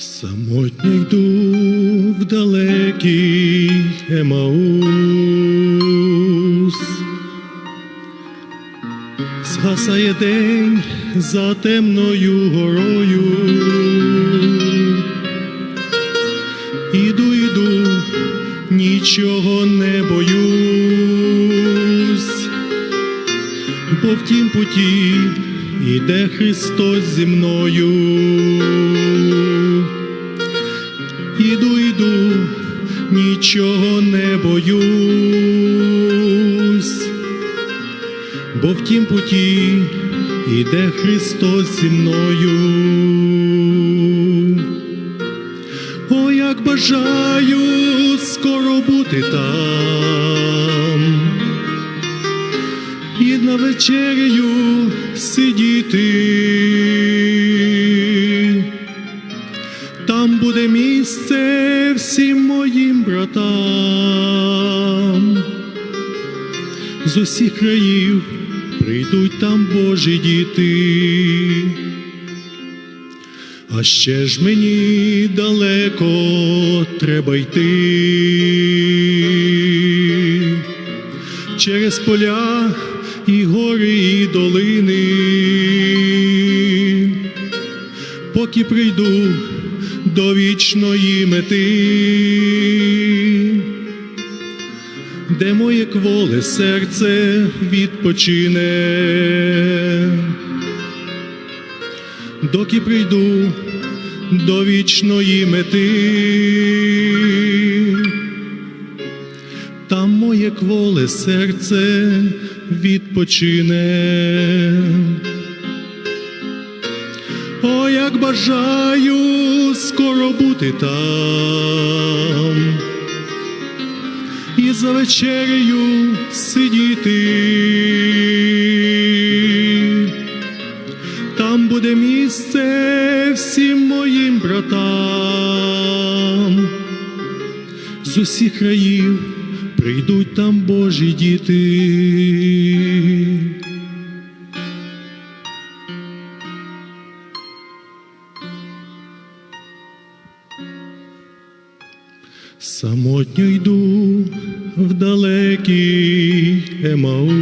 Самотньо йду в далекий Емаус, згасає день за темною горою. Іду, іду, нічого не боюсь, бо в тім путі іде Христос зі мною. Іду, іду, нічого не боюсь, бо в тім путі іде Христос зі мною. О, як бажаю скоро бути там і на вечерею сидіти. Там буде місце всім моїм братам. З усіх країв прийдуть там Божі діти. А ще ж мені далеко треба йти через поля і гори, і долини, поки прийду до вічної мети, де моє кволе серце відпочине? Доки прийду до вічної мети, там моє кволе серце відпочине. О, як бажаю бути там і за вечерею сидіти. Там буде місце всім моїм братам. З усіх країв прийдуть там Божі діти. Самотньо йду в далекий Емаус.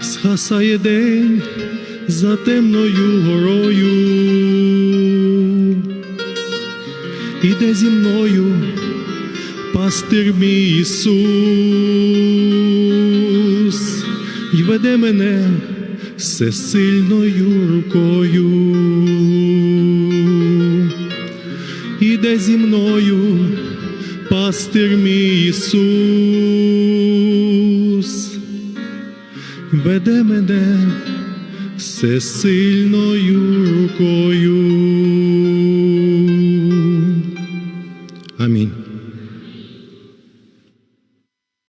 Згасає день за темною горою. Іде зі мною пастир мій Ісус, й веде мене всесильною рукою. Іде зі мною пастир мій Ісус, веде мене всесильною рукою.